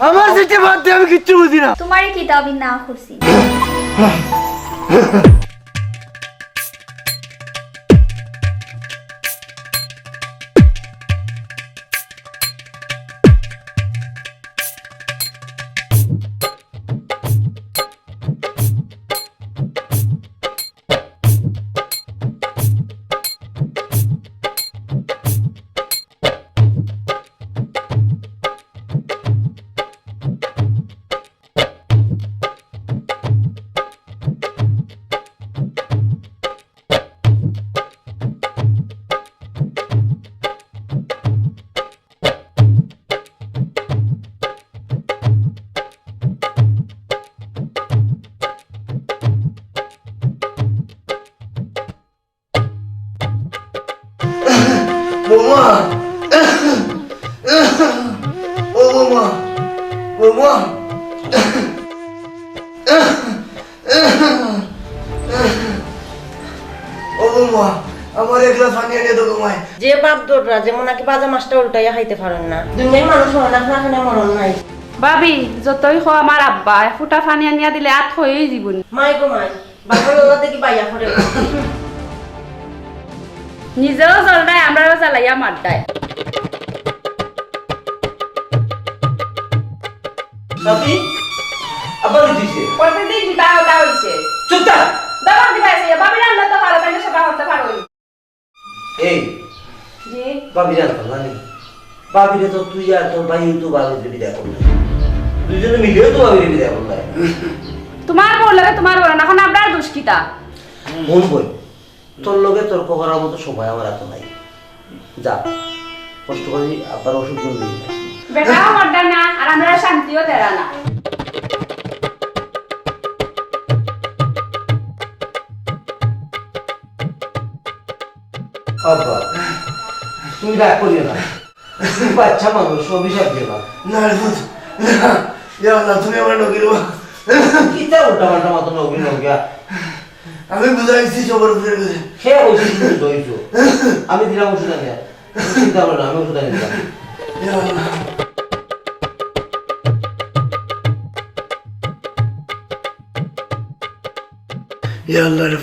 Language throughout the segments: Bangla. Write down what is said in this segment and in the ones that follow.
আমার যেটা বাদ দিয়ে আমি কিচ্ছু বুঝি না। তোমার কি দাবি না করছি। যে বাপ যেমন নাকি বাজা মাছটা উল্টাইয়া খাইতে পারেন না। দুনিয়ার মানুষ মরণ না খানে মরণ নাই। ভাবি যতই খো আমার আব্বা ফুটা ফানি আনিয়া দিলে আত হয়েই জীবন। মাই গো মাই বাপের ওলা দেখি বাইয়া করে নিজেও জ্বলদায় আমরাও জ্বালাইয়া মারদায় সাথী আবার দিছে প্রতিদিন জিতা ওটা হইছে। চুপ থাক। দাবার দিবা ভাবি রান্না তো ভালো তাইলে সেটা করতে পারো। এই বাবি জানতাম না নি বাবিরে তো তুই আর তোর ভাই তো বাবিরে বিদায় করলে দুজনে মিলেও তো বাবিরে বিদায় করলে তোমার বউ লাগে তোমার বউ না। এখন আপনার দুষ্কিতা মন বই। তোর লগে তর্ক করার মতো সময় আমার এত নাই। যা কষ্ট করে আবার ওষুধ জন্য দিই বেটাও না আর আমরা শান্তিও তেরা না। আব্বা তুমি রাগ করিও না। বাচ্চা মানুষ অভিশাপ দিও না। না রে না আল্লাহ তুমি আমার নকির কিতা উল্টা পাল্টা মতো নগি নগিয়া আমি বুঝাইছি সবার উপরে বুঝে। সে ওষুধ তুমি দইছো আমি দিলাম ওষুধ আনিয়া চিন্তা করো না আমি ওষুধ আনি ইয়া আল্লাহ রে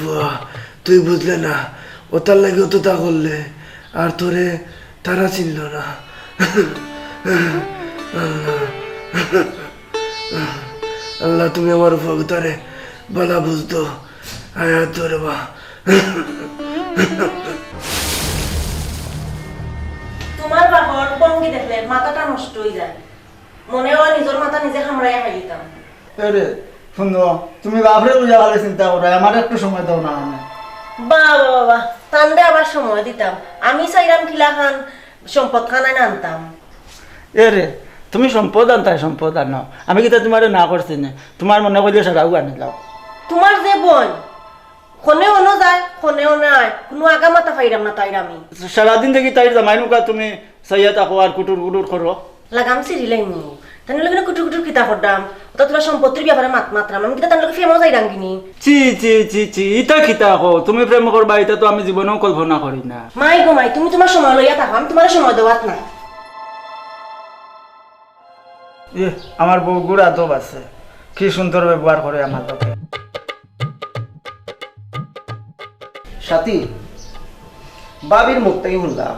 তুই বুঝলে না ও তার লাগে তো তা করলে। আর তোরে তারা চিনল না। আল্লাহ আল্লাহ তুমি আমার ভক্তরে বলা বুঝতো। আয়াত ধরে বা তোমার দেখলে মাথাটা নষ্ট হয়ে যায়। মনে হয় নিজের মাথা নিজে খামড়াইয়া খাই দিতাম আরে শুনো তুমি বাপরে বুঝা ভালো চিন্তা করো আমার একটু সময় দাও না। আমি বাবা বাবা। তান্ডে আবার সময় দিতাম। আমি চাইরাম খিলা খান সম্পদ খানায় আনতাম এ রে তুমি সম্পদ আনতাই সম্পদ আনো। আমি কিন্তু তোমার না করছি না? তোমার মনে করলে সারাও আনি লাও। তোমার যে বোন খনে অনো যায় খনে অনে আয় কোনো আগা মাথা ফাইরাম না তাইর আমি। সারাদিন দেখি তাই জামাই নুকা তুমি সাইয়া থাকো আর কুটুর কুটুর করো লাগাম সিরিলাই নি তাই লগে কুটুর কুটুর কিতা করদাম ওটা তোমার সম্পত্তির ব্যাপারে মাত মাত্রাম। আমি কিতা তার লগে কিনি? চি চি চি চি ইটা খিতা কো তুমি প্রেম করবা এটা তো আমি জীবনেও কল্পনা করি না। মাই গো মাই তুমি তোমার সময় লইয়া থাকো আমি তোমার সময় দেওয়াত এ আমার বউ গুড়া তো আছে। কি সুন্দর ব্যবহার করে আমার লোকে। সাথী বাবির মুখ থেকে শুনলাম।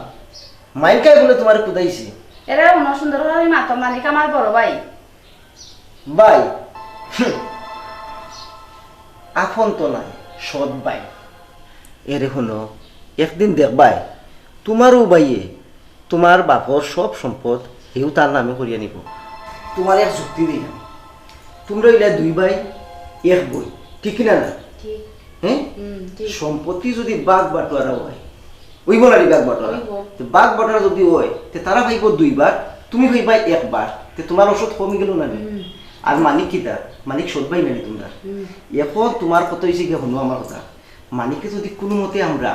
মাইকাই বলে তোমার কুদাইছি। এরা অন্য সুন্দর করে মাতো মালিক আমার বড় ভাই। হুঁ। আপন তো নাই সৎ বাই এরে শুনো একদিন দেখবাই তোমারও বাইয়ে তোমার বাপর সব সম্পদ হেউ তার নামে করিয়া নিব। তোমার এক যুক্তি দিই তোমরা ইলা দুই ভাই এক বই ঠিক কিনা না? হ্যাঁ? সম্পত্তি যদি বাঘ বাটোয়ারা হয় ওই বলারি বাঘ বাটোয়ারা বাঘ বাটোয়ারা যদি হয় তে তারা ভাইব দুইবার তুমি ভাইবা একবার তে তোমার ওষুধ কমে গেল না আর মানিক কিতা মানিক সদ ভাই নানি তোমরা? এখন তোমার কত হয়েছে কি শুনো আমার কথা। মানিককে যদি কোনো মতে আমরা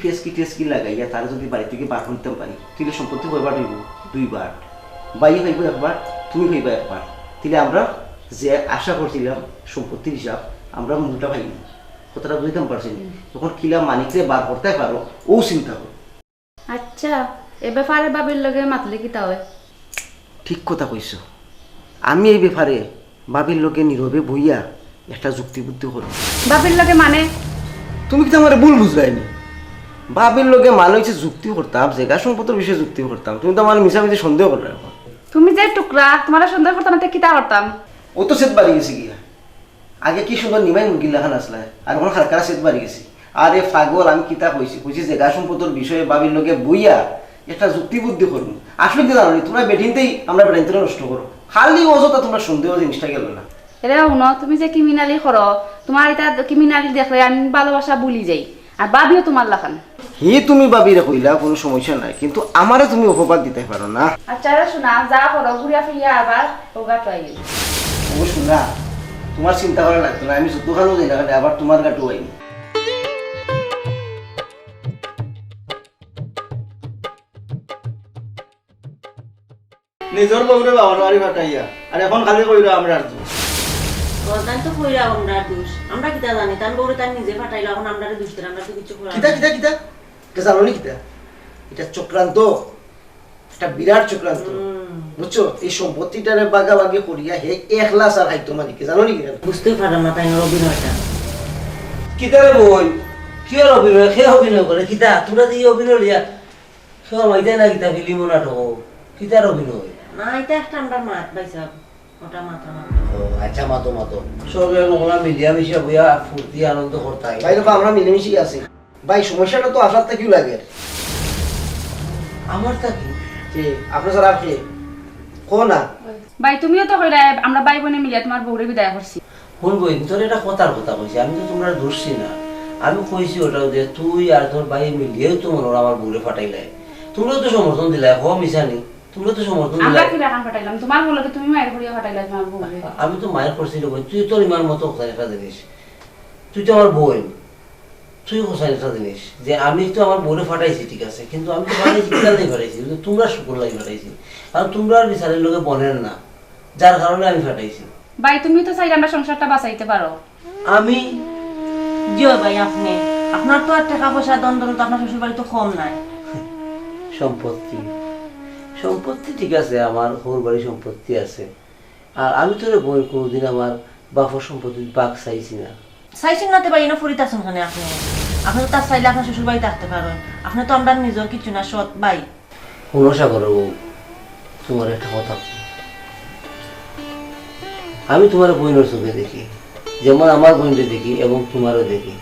ফেসকি টেসকি লাগাইয়া তারা যদি বাড়ি থেকে বার করতে পারি তাহলে সম্পত্তি কয়বার হইব দুইবার। বাই ভাইব একবার তুমি ভাইবা একবার। তাহলে আমরা যে আশা করছিলাম সম্পত্তির হিসাব আমরা মূলটা পাইনি কথাটা বুঝতাম পারছি তখন কিলা মানিকরে বার করতে পারো ও চিন্তা করো। আচ্ছা এ ব্যাপারে বাবির লগে মাতলে কি তা হয় ঠিক কথা কইছো। আমি এই ব্যাপারে বাবির লোকে নীরবে বইয়া একটা যুক্তি বুদ্ধি করো। বাপের লাগে মানে? তুমি কি আমার ভুল বুঝলাইনি? বাবির লোকে মানে হচ্ছে যুক্তি করতাম জায়গা সম্পত্তির বিষয়ে যুক্তি করতাম। তুমি তো আমার মিশামিশি সন্দেহ করে রাখো তুমি যে টুকরা তোমার সন্দেহ করতাম না কিতা করতাম? ও তো সেত বাড়ি গেছে গিয়া। আগে কি সুন্দর নিমাই মুগিল্লা খান আসলে আর এখন হালকারা সেত বাড়ি গেছি আরে পাগল আমি কিতা কইছি কইছি জায়গা সম্পত্তির বিষয়ে বাবির লোকে বইয়া একটা যুক্তি বুদ্ধি করব আসলে কি জানো তোমরা বেটিনতেই আমরা বেটিনতে নষ্ট করো খালি অযথা তোমরা সন্দেহ জিনিসটা গেল না এরে শুনো তুমি যে ক্রিমিনালি করো তোমার এটা ক্রিমিনালি দেখলে আমি ভালোবাসা ভুলি যাই আর বাবিও তোমার লাখান। হি তুমি বাবিরে কইলা কোনো সমস্যা নাই কিন্তু আমারে তুমি অপবাদ দিতে পারো না। আচ্ছা শোনা যা করো ঘুরিয়া ফিরিয়া আবার ওগা গেল। ও শোনা। তোমার চিন্তা করা লাগতো না আমি দোকানও যাই না আবার তোমার গাটু আইনি নিজের বউরে বাবার বাড়ি ফাটাইয়া আর এখন খালি কইরা আমরা আর গরদান তো কইরা আমরা দোষ আমরা কিতা জানি? তার বউরে তার নিজে ফাটাইলো এখন আমরা দোষ দিলাম আমরা তো কিছু করা কিতা কিতা কিতা? এটা জানো নি কিতা? এটা চক্রান্ত। একটা বিরাট চক্রান্ত। বুঝছ? এই সম্পত্তিটারে বাগাবাগি করিয়া হে একলা সার খাইতো মালিকে জানো নি বুঝতে পারলাম না তাই অভিনয়টা। কিতারে বই? কি আর অভিনয়? সে অভিনয় করে কিতা? তোরা দিয়ে অভিনয় লিয়া সে মাইতে না কিতা ফিলিম নাটক কিতার অভিনয়? না এটা একটা আমরা মাত পাইছাম ওটা মাথা আচ্ছা মাতো মাতো। সবে মহলা মিলিয়া মিশিয়া বইয়া ফুর্তি আনন্দ করতাই ভাই দেখো আমরা মিলেমিশি আছি। ভাই সমস্যাটা তো আসার লাগে। আমার থাকি যে আপনার স্যার আর কে? কো না ভাই তুমিও তো আমরা ভাই বোনে মিলিয়া তোমার বউরে বিদায় করছি। শুন বই তোর এটা কথার কথা কইছি আমি তো তোমরা ধরছি না। আমি কইছি ওটাও যে তুই আর তোর ভাই তো মনে আমার ফাটাইলে। তোমরাও তো সমর্থন দিলে হ মিশানি তোমরা তো সমর্থন আমরা কি রাখান ফাটাইলাম? তোমার বলে তুমি মায়ের ঘুরিয়া ফাটাইলা তোমার বউরে? আমি তো মায়ের করছি রে তুই তোর ইমান মতো একটা জিনিস। তুই তো আমার বোন তুই কোথায় একটা জিনিস যে আমি তো আমার বোনে ফাটাইছি ঠিক আছে কিন্তু আমি তো ফাটাইছি কিনা ফাটাইছি তোমরা শুকুর লাগি ফাটাইছি। কারণ তোমরা আর বিচারের লোকে বনেন না। যার কারণে আমি ফাটাইছি। ভাই তুমি তো চাইলে আমরা সংসারটা বাঁচাইতে পারো। আমি? জিও ভাই আপনি। আপনার তো আর টাকা পয়সা দ্বন্দ্ব তো আপনার শ্বশুর বাড়ি তো কম নাই। সম্পত্তি। সম্পত্তি ঠিক আছে আমার হোর বাড়ি সম্পত্তি আছে। আর আমি তো রে বোন কোনোদিন আমার বাপর সম্পত্তি বাঘ চাইছি না। চাইছেন না তো ভাই এনে ফুরিতে আছেন ওখানে আপনি। আপনি তো তার চাইলে আপনার শ্বশুর বাড়ি থাকতে পারেন। আপনি তো আমরা নিজের কিছু না সৎ ভাই। অনুসা করো তোমার একটা কথা। আমি তোমার বোনের চোখে দেখি, যেমন আমার বোনকে দেখি এবং তোমারও দেখি।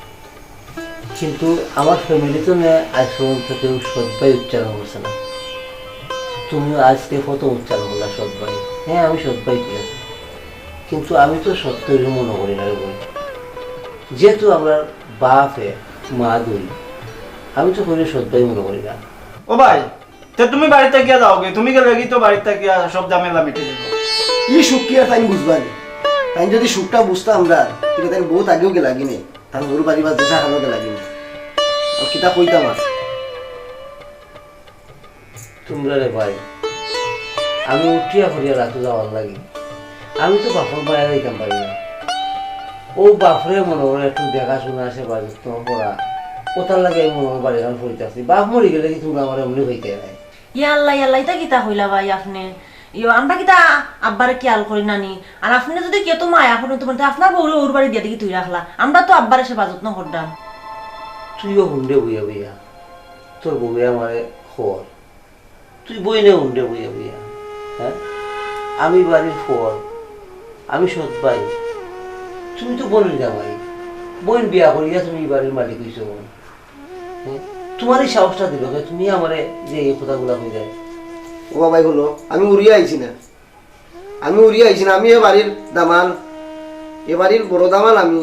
কিন্তু আমার ফ্যামিলিতে না আজ পর্যন্ত কেউ সদ্ভাই উচ্চারণ করছে না। তুমিও আজকে কত উচ্চারণ করলা সদ্ভাই হ্যাঁ আমি সদ্ভাই ঠিক আছে কিন্তু আমি তো সত্যই মনে করি না বোন। যেহেতু আমরা বাপে, মা দুই, আমি তো করি সদ্ভাই মনে করি না। ও ভাই তে তুমি বাড়িতে গিয়া যাওগে তুমি গেলে কি তো বাড়িতে গিয়া সব ঝামেলা মিটে যাব? ই সুখ কি আর তাই বুঝবানি তাই যদি সুখটা বুঝতাম আমরা কিন্তু তাই বহুত আগেও গে লাগিনি তার গরু বাড়ি বা দেশা খানো গে লাগিনি আর কিতা কইতাম আর তোমরা রে ভাই আমি উঠিয়া করিয়া রাতে যাওয়ার লাগি। আমি তো বাপর বাইরে যাইতাম পারি না। ও বাপরে মনে করে একটু দেখাশোনা আছে বা যত্ন করা ওটার লাগে আমি মনে হয় বাড়ি গান ফুরিতে আসছি বাপ মরি গেলে কি তোমরা আমার এমনি হইতে নাই ইয়াল্লা ইয়াল্লা, ইতা কিতা হইলা ভাই আপনি? ইয়ো, আমরা কিতা আব্বারে খেয়াল করি নানি? আর আপনি যদি কেউ তো মায়া তোমার, তো আপনার বউরে ওর বাড়ি দিয়ে দিকে তুই রাখলা। আমরা তো আব্বারে সে বাজত না করতাম তুইও হুন্ডে বইয়া বইয়া, তোর বউয়ে আমারে খর তুই বই নে হুন্ডে বইয়া বইয়া হ্যাঁ? আমি বাড়ির ফল আমি সৎ ভাই। তুমি তো বোনের জামাই বোন বিয়া করিয়া তুমি বাড়ির মালিক হইছো। বোন? তোমার এই সাহসটা দিল তুমি আমারে যে এই কথাগুলা কই যায় ও বাবাই হলো আমি উড়িয়ে আইছি না। আমি উড়িয়ে আইছি না আমি এ বাড়ির দামান এ বাড়ির বড় দামান আমি।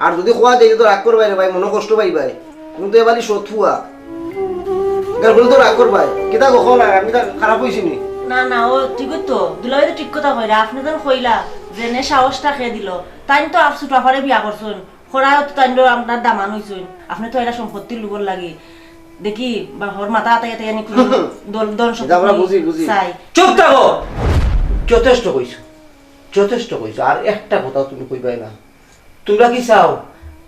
আর যদি খোয়া যাই তো রাগ করবাই রে ভাই মনে কষ্ট পাই ভাই। তুমি তো এ বাড়ির বলে তো রাগ করবাই। কিতা কখন? আমি তা খারাপ হয়েছি নি। না না ও ঠিক তো। দুলাই তো ঠিক কথা কইরা আপনি যখন কইলা যে নে সাহসটা খেয়ে দিল। তাই তো আপ ছোট বিয়া করছুন। খরাও তো তাই আপনার দামান হইছুন। আপনি তো এটা সম্পত্তির লোভর লাগে। দেখি বা হর মাথা হাতে হাতে আনি দল দল এটা আমরা বুঝি, বুঝি। চাই। চুপ থাকো! যথেষ্ট কইছো যথেষ্ট কইছো। আর একটা কথা তুমি কইবাই না। তোমরা কি চাও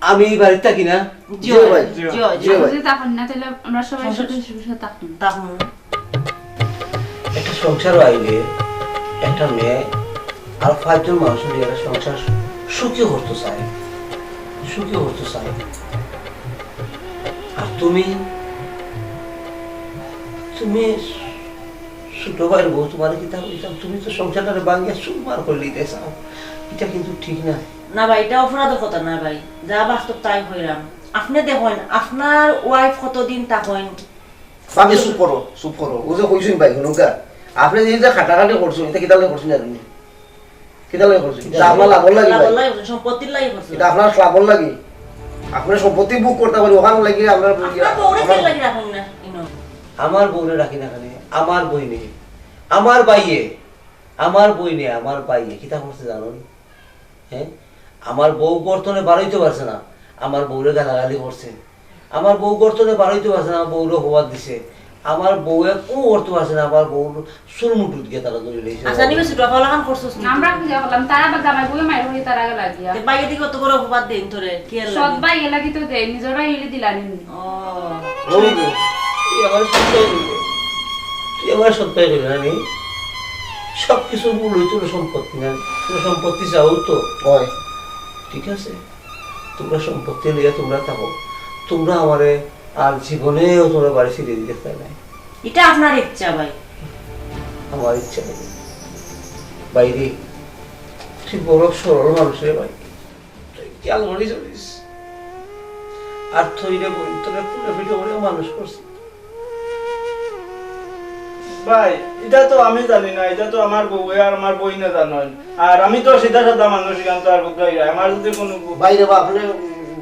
আমি এই বাড়িতে থাকি না? জিও ভাই, জিও। জিও ভাই। যদি তখন না তাহলে আমরা সবাই সাথে সুখে থাকতাম তখন একটা সংসারও আইলে একটা মেয়ে আর পাঁচজন মানুষ নিয়ে একটা সংসার সুখী করতে চায়। সুখী করতে চায়। আর তুমি তুমি ছোট ভাইয়ের বউ তোমার কি তা তুমি তো সুমার করে নিতে চাও এটা কিন্তু ঠিক না। না ভাই এটা অপরাধের কথা না ভাই। যা বাস্তব তাই হইলাম। আপনি দেখেন আপনার ওয়াইফ কতদিন থাকেন আমি চুপ করো চুপ করো। ও যে কইছুন ভাই শুনুকা আপনি যে যে খাটাখাটি করছেন এটা কিতা লাগে করছেন জানেন কিতা লাগে করছেন? এটা আপনার লাভর লাগে লাভ লাগে, সম্পত্তির লাগে করছে। এটা আপনার লাভর লাগে আপনার সম্পত্তি বুক করতে পারি ওখানে লাগি আপনার আপনার বউরে কেন লাগি রাখুন না। আমার বউরে রাখি না কেন? আমার বই নেই। আমার বাইয়ে। আমার বই নেই আমার বাইয়ে। কিতা করছে জানো হ্যাঁ? আমার বউ গর্তনে বাড়াইতে পারছে না। আমার বউরে গালাগালি করছে। আমার বউ গর্তনে বাড়াইতে পারছে না আমার বউরে হওয়ার দিছে। আমার বউয়ে কোনো করতে পারছে না আমার বউ সুরমুটুত গিয়ে তারা ধরে লেগেছে আচ্ছা নিবে ছোট ফলাখান করছিস আমরা কি করলাম? তারা আবার জামাই বউয়ে মায়ের হয়ে তার আগে লাগিয়া। বাইরে দিকে কত বড় অপবাদ দেন তোরে কি লাগে? ভাই এলাকি তো দেয় নিজের ভাই এলে দিলানি ও। তুই আমার সত্যাই করবে তুই আমার সত্যাই করবে না সব কিছুর মূল হইতো সম্পত্তি না। তোর সম্পত্তি চাও তো? হয়। ঠিক আছে। তোমরা সম্পত্তি নিয়ে তোমরা থাকো। তোমরা আমারে আর জীবনেও তোমরা বাড়ি ফিরে দিতে চাই না। এটা আপনার ইচ্ছা ভাই। আমার ইচ্ছা নেই। বাইরে তুই বড় সরল মানুষের ভাই। তুই খেয়াল আর তোরা পুরো ভিডিও মানুষ করছিস। ভাই, এটা তো আমি জানি না, এটা তো আমার বউ আর আমার বই না। জানেন আর আমি তো সিধা সাদা মানুষ গান তো আর বুঝলাই আমার যদি কোনো বাইরে বা আপনি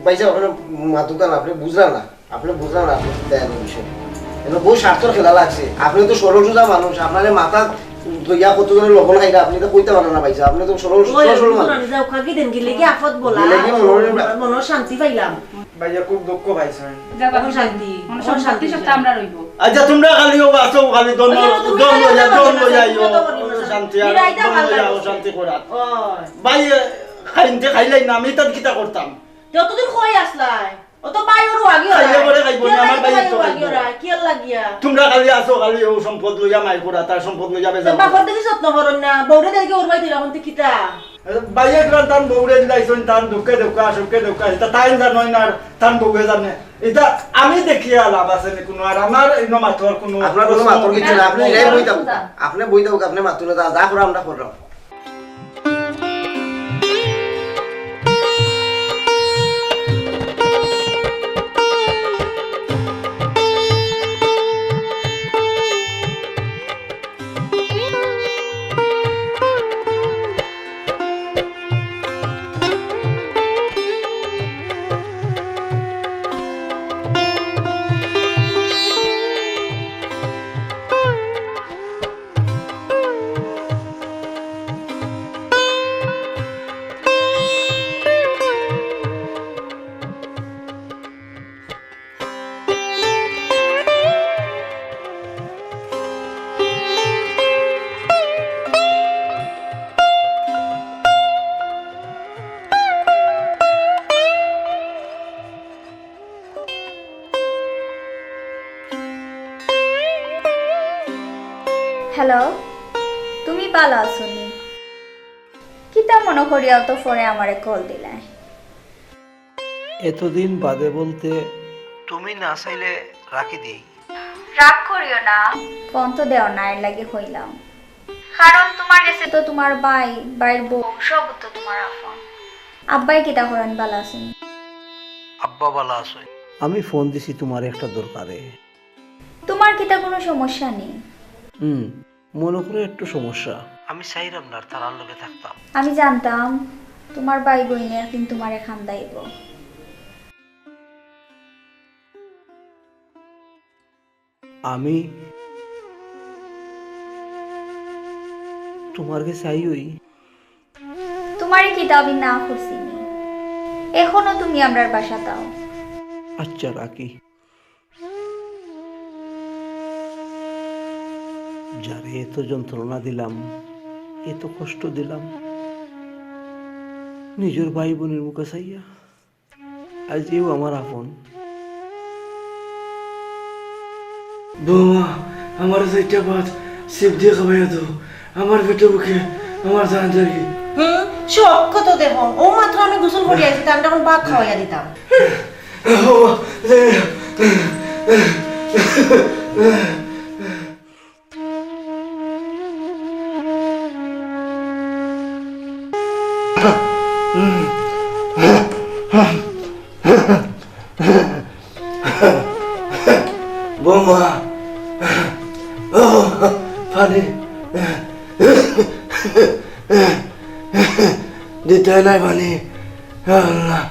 বাইসা আপনি মাতুকান আপনি বুঝলাম না? আপনি বুঝলাম না, আপনি দেন বিষয় বহু স্বার্থর খেলা লাগছে। আপনি তো সরল সোজা মানুষ, আপনার মাথা ইয়া কতজনের লবণ খাইরা আপনি তো কইতে পারেন না বাইসা আপনি তো সরল সরল সরল মানুষ যাও কাকি দেন গেলে কি আফত বলা? গেলে কি মনোর- মনের শান্তি পাইলাম। ভাইয়া খুব দুঃখ পাইছেন এখন শান্তি, এখন শান্তি শান্তি আমরা রইব আচ্ছা তোমরা খালি ও আসো খালি দন ওই যে তুমি দন খালি দন বলতে লইয়া আছো, তুমি তো বলিস না। শান্তি আর বিরাইটা দন ভালো লইয়া ও লাগছে। শান্তি করা ভাই খাইতে খাইলাই না আমি তার কিতা করতাম যতদিন কই আসলাই না, তোমরা আসো ও সম্পদ লইয়া মাই করা তার সম্পদ লইয়া দেখি যত্ন করন বউরে দেখি ওর কিতা তান বউরে দিলাইছেন তান দুঃখে দুঃখ সুখে দুঃখ এটা তাই জানোই না তান বউয়ে জানে এটা আমি দেখিয়া লাভ আছে নি কোনো আর আমার ইনো মাতর কোনো আপনার কোনো মাতর কিছু না আপনি বই দাও। আপনি বই দাও আপনি মাতুলে যা যা করে আমরা করলাম করিয়া তো ফোনে আমারে কল দিলে। এতদিন বাদে বলতে তুমি না চাইলে রাখি দিই। রাগ করিও না ফোন তো দেও না এর লাগে হইলাম। কারণ তোমার কাছে তো তোমার ভাই ভাইয়ের বউ সব তো তোমার আপন আব্বাই কিতা করেন ভালো আছেন? আব্বা বালা আছে। আমি ফোন দিছি তোমার একটা দরকারে। তোমার কিতা কোনো সমস্যা নেই? হুম মনে করে একটু সমস্যা। আমি চাইলাম না তার লগে থাকতাম। আমি জানতাম তোমার ভাই বোনে একদিন তোমার এখান দাইব আমি তোমার কাছে চাই ওই তোমারই কিতা আমি না করছিনি এখনও তুমি আমরার বাসা দাও। আচ্ছা রাখি। যারে এত যন্ত্রণা দিলাম এত কষ্ট দিলাম নিজের ভাই বোনের মুখে চাইয়া আজ এও আমার আপন বৌমা আমার চাইটা ভাত শিব দিয়ে খাবাইয়া দাও আমার পেটে মুখে আমার জানতে কি হুম শখ কত দেখো ও মাত্র আমি গোসল করি আছি তার তখন ভাত খাওয়াইয়া দিতাম বৌমা ও, পানি। দিতে নাই পানি। আল্লাহ,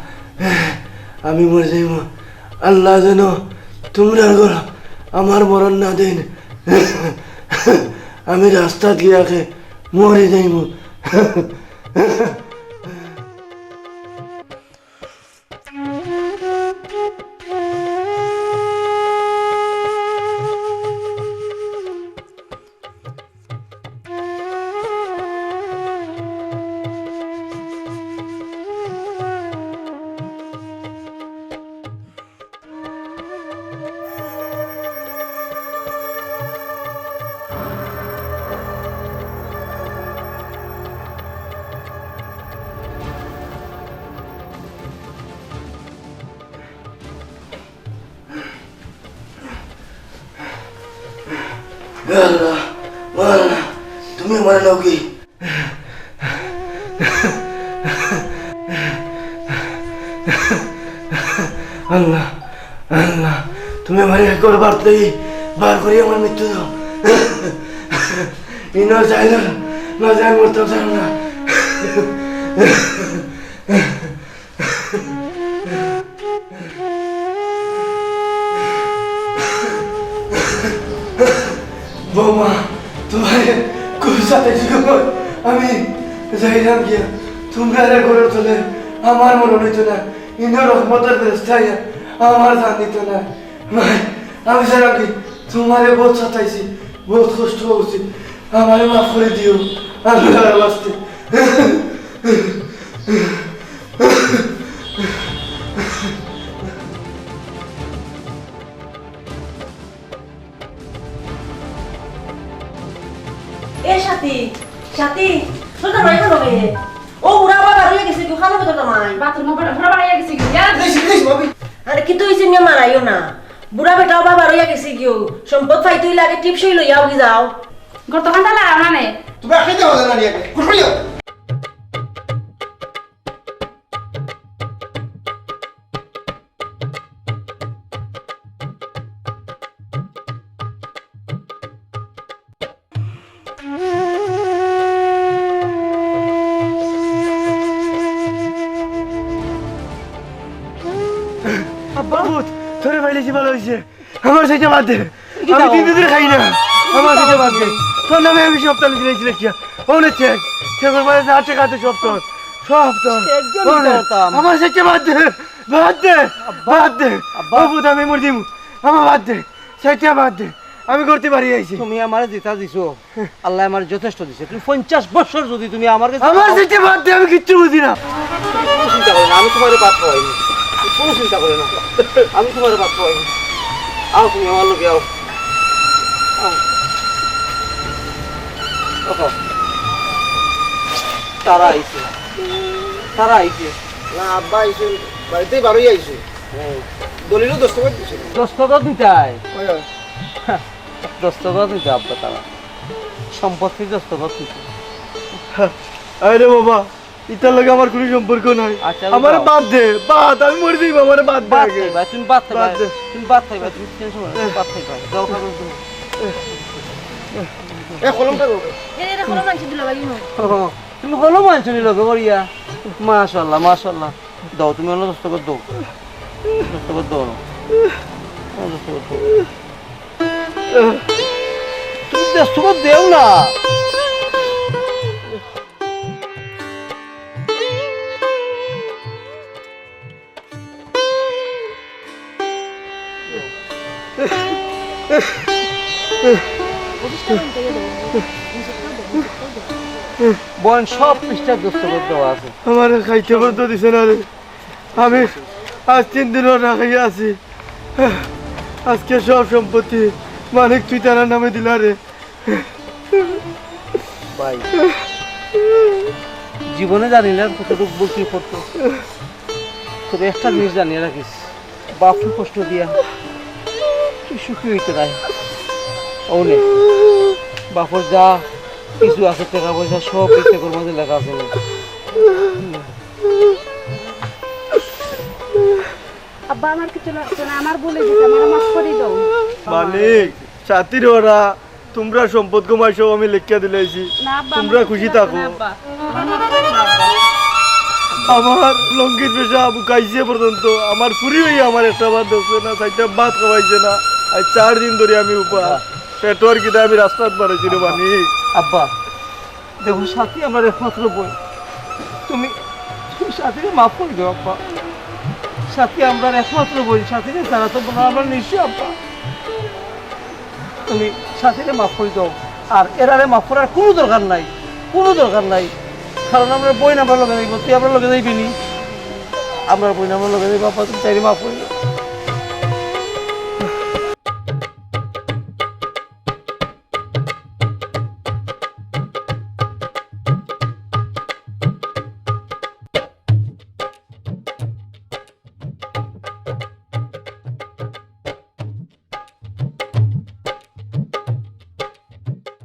আমি মরে যাইব। আল্লাহ যেন তোমরা করো, আমার মরণ না দেন। আমি রাস্তা গিয়াকে মরে যাইব। আল্লাহ আল্লাহ তুমি মনে নাও কি আল্লাহ আল্লাহ তুমি আমার একবার বার্তাই বার করি আমার মৃত্যু দাও ই না চাই না চাই না বৌমা তোমার ছিল আমি যাইলাম গিয়া, তোমরা এরা করে তোলে, আমার মনে হইতো না। ইন্দ্র রহমতের ব্যবস্থায় আমার জান দিত না। আমি জানাম কি তোমারে বহুত সাতাইছি? বহুত কষ্ট হচ্ছে আমারে মাফ করে দিও, আল্লাহর বাস্তে। এ সাথী সাথী তোর জামাই খানো গে ও বুড়া বাবা রয়ে গেছে কি খানো তোর জামাই বাথরুমে ফোড়া বাড়াইয়া গেছি কি ইয়া। আরে কি তুই মারাইও না। বুড়া বেটাও বাবা রইয়া গেছে কিও সম্পদ পাই তুই লাগে টিপসই লইয়াও কি যাও। গতকাল তালা না নে তুমি আখাইতে হবে না নিয়ে বহুত তোরে পাইলেছি ভালো হয়েছে আমার সেটা বাদ দে। আমি তিন দিন খাই না। আমার সেটা বাদ দে। তোর নামে আমি লেখিয়া। ওনে চেক টাকা আছে সব তোর। সব তোর। আমার সেটা বাদ দে। বাদ দে। বাদ দে। আমি মর আমার বাদ দে। সেটা বাদ দে। আমি করতে পারি আইছি। তুমি আমার দিতা দিছো। আল্লাহ আমার যথেষ্ট দিছে। তুমি পঞ্চাশ বছর যদি তুমি আমার কাছে আমার বাদ দে আমি কিচ্ছু বুঝি না। চিন্তা করে না আমি তোমার বাদ খাওয়াইনি কোনো চিন্তা করে না। আমি তোমার বাদ খাওয়াইনি আও তুমি আমার লোকে আও। তারা আইছে। তারা আইছে। না আব্বা আইসুন বাড়িতেই বারোই আইসু দলিলও দস্তখত দিছিল দস্তখত নিতাই দস্তখত নিতে আব্বা তারা। সম্পত্তির দস্তখত নিতে আরে বাবা। ইতার লগে আমার কোনো সম্পর্ক নাই। আচ্ছা, আমার বাদ দে বাদ আমি মরে দিই আমার বাদ দে বাদ আগে। তুমি বাদ দে। তুমি বাদ খাইবা তুমি টেনশন করো বাদ খাইবা জল খাবে তুমি এ কলমটা করবে এরে কোনো মানছি দিল ভাই নো তুমি হলো মানছো নি লগে করিয়া মাশাল্লাহ মাশাল্লাহ দাও তুমি হলো দস্তখত দাও। দস্তখত দাও না। হ্যাঁ, দস্তখত দাও। তুমি দস্তখত দেও না। বোন সব পৃষ্ঠার দস্তখত দেওয়া আছে। আমার খাইতে বলতে দিছে না রে। আমি আজ তিন দিন না খাইয়া আছি। আজকে সব সম্পত্তি মালিক তুই তার নামে দিলা রে। ভাই জীবনে জানি না কতটুকু বলছি করতো তবে একটা জিনিস জানিয়ে রাখিস বাপকে কষ্ট দিয়া তুই সুখী হইতে নাই ওনে বাপর যা কিছু আছে টাকা পয়সা সব মাঝে লেখা আছে। আব্বা আমার কিছু লাগছে না আমার বলে দিতে আমার মাফ করে দাও। মালিক সাথীর ওরা তোমরা সম্পদ কমাই সব আমি লেখিয়া দিলাইছি তোমরা খুশি থাকো। আমার লঙ্কির পেশা বুকাইছে পর্যন্ত আমার পুরি হয়ে আমার একটা দেখছে না চারটা ভাত খাওয়াইছে না আর চার দিন ধরে আমি উপা পেটোর কিনা আমি রাস্তাত বাড়াইছি রে মালিক আব্বা দেখো সাথী আমার একমাত্র বই। তুমি তুমি সাথীকে মাফ করে দাও, আব্বা। সাথী আমরা একমাত্র বই, সাথীকে ছাড়া তো আমরা নিশ্চয় আব্বা। তুমি সাথীকে মাফ করে দাও। আর এরারে মাফ করার কোনো দরকার নাই, কোনো দরকার নাই। কারণ আমরা বই নাম্বার লগে যাইব, তুই আমরা লগে যাইবি আমরা বই নাম্বার লগে যাইব, আব্বা, তুমি চাইলে মাফ করে দাও।